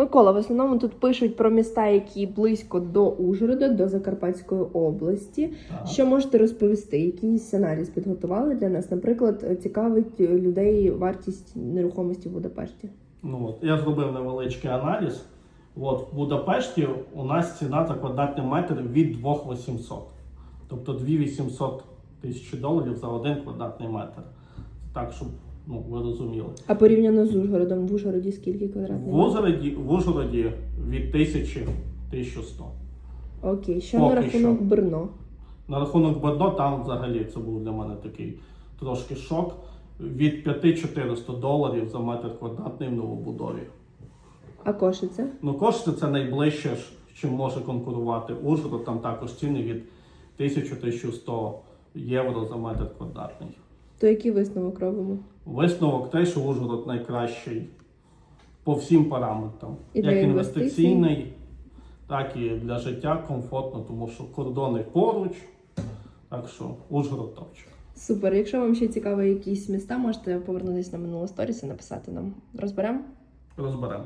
Микола, в основному тут пишуть про міста, які близько до Ужгорода, до Закарпатської області. Так. Що можете розповісти? Якийсь аналіз підготували для нас? Наприклад, цікавить людей вартість нерухомості в Будапешті. Ну, от, я зробив невеличкий аналіз. От, в Будапешті у нас ціна за квадратний метр від 2800. Тобто 2800 тисяч доларів за один квадратний метр. Так, щоб ну, ви розуміли. А порівняно з Ужгородом, в Ужгороді скільки квадратних? В Ужгороді, в Ужгороді від 1000 1100. Окей, що Поки на рахунок що. Брно? На рахунок Бордо, там взагалі це був для мене такий трошки шок. Від 5400 доларів за метр квадратний в новобудові. А Кошиця? Ну, кошти це найближче, чим може конкурувати Ужгород. Там також ціни від 1000-1100 євро за метр квадратний. То який висновок робимо? Висновок те, що Ужгород найкращий по всім параметрам. І для як інвестицій? інвестиційний, так і для життя комфортно, тому що кордони поруч. Так що Ужгород топчик. Супер. Якщо вам ще цікаві якісь міста, можете повернутися на минулу сторіс і написати нам. Розберемо? Розберемо.